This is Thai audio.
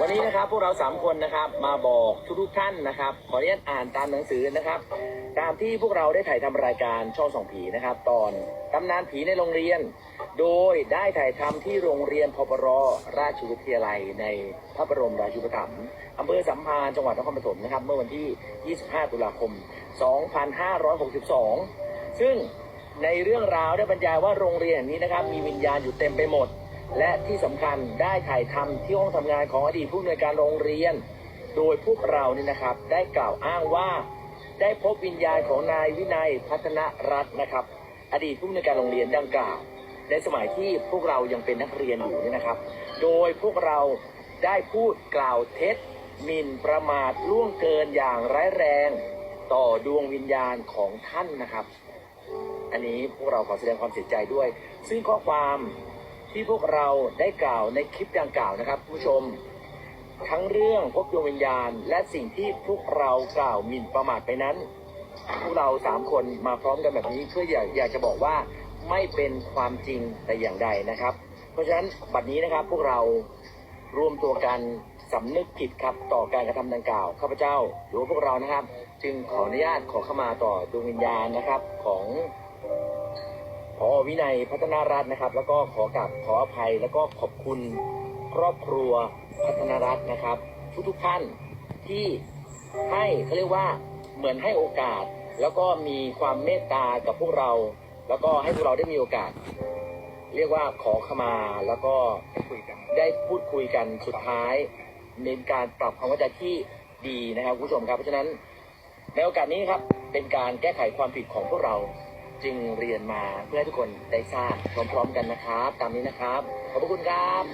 วันนี้นะครับพวกเราสามคนนะครับมาบอกทุกๆท่านนะครับ ขออนุญาตอ่านตามหนังสือนะครับ ตามที่พวกเราได้ถ่ายทำรายการช่องสองผีนะครับ ตอนตำนานผีในโรงเรียน โดยได้ถ่ายทำที่โรงเรียนพปรราชวิทยาลัย ในพระบรมราชูปถัมภ์อำเภอสัมพันธ์จังหวัดนครปฐมนะครับ เมื่อวันที่ 25 ตุลาคม 2562 ซึ่งในเรื่องราวได้บรรยายว่าโรงเรียนนี้นะครับ มีวิญญาณอยู่เต็มไปหมด และที่สำคัญได้ถ่ายทำที่ห้องทำงานของอดีตผู้อำนวยการโรงเรียน โดยพวกเรานี่นะครับได้กล่าวอ้างว่า ได้พบวิญญาณของนายวินัยพัฒนรัตน์นะครับ อดีตผู้อำนวยการโรงเรียนดังกล่าว ในสมัยที่พวกเรายังเป็นนักเรียนอยู่นี่นะครับ โดยพวกเราได้พูดกล่าวเท็จหมิ่นประมาทล่วงเกินอย่างร้ายแรงต่อดวงวิญญาณของท่านนะครับ อันนี้พวกเราขอแสดงความเสียใจด้วย ซึ่งข้อความ ที่พวกเราได้กล่าวในคลิปดังกล่าวนะครับผู้ชม ทั้งเรื่องพบดวงวิญญาณ และสิ่งที่พวกเรากล่าวหมิ่นประมาทไปนั้น พวกเราสามคนมาพร้อมกันแบบนี้เพื่ออยากอยากจะบอกว่าไม่เป็นความจริงแต่อย่างใดนะครับ เพราะฉะนั้นบัดนี้นะครับพวกเรารวมตัวกันสำนึกผิดครับต่อการกระทำดังกล่าวข้าพเจ้าหรือพวกเรานะครับ จึงขออนุญาตขอเข้ามาต่อดวงวิญญาณนะครับของ พอวินัยพัฒนารัตน์นะครับ แล้วก็ขอกราบขออภัย แล้วก็ขอบคุณครอบครัวพัฒนารัตน์นะครับ ทุกๆท่านที่ให้เขาเรียกว่าเหมือนให้โอกาส แล้วก็มีความเมตตากับพวกเรา แล้วก็ให้พวกเราได้มีโอกาส เรียกว่าขอขมาแล้วก็ได้พูดคุยกันสุดท้ายในการปรับความเข้าใจที่ดีนะครับคุณผู้ชมครับเพราะฉะนั้นในโอกาสนี้ครับเป็นการแก้ไขความผิดของพวกเรา จึงเรียนมาเพื่อให้ทุกคนได้ทราบพร้อมๆกันนะครับ ตามนี้นะครับ ขอบพระคุณครับ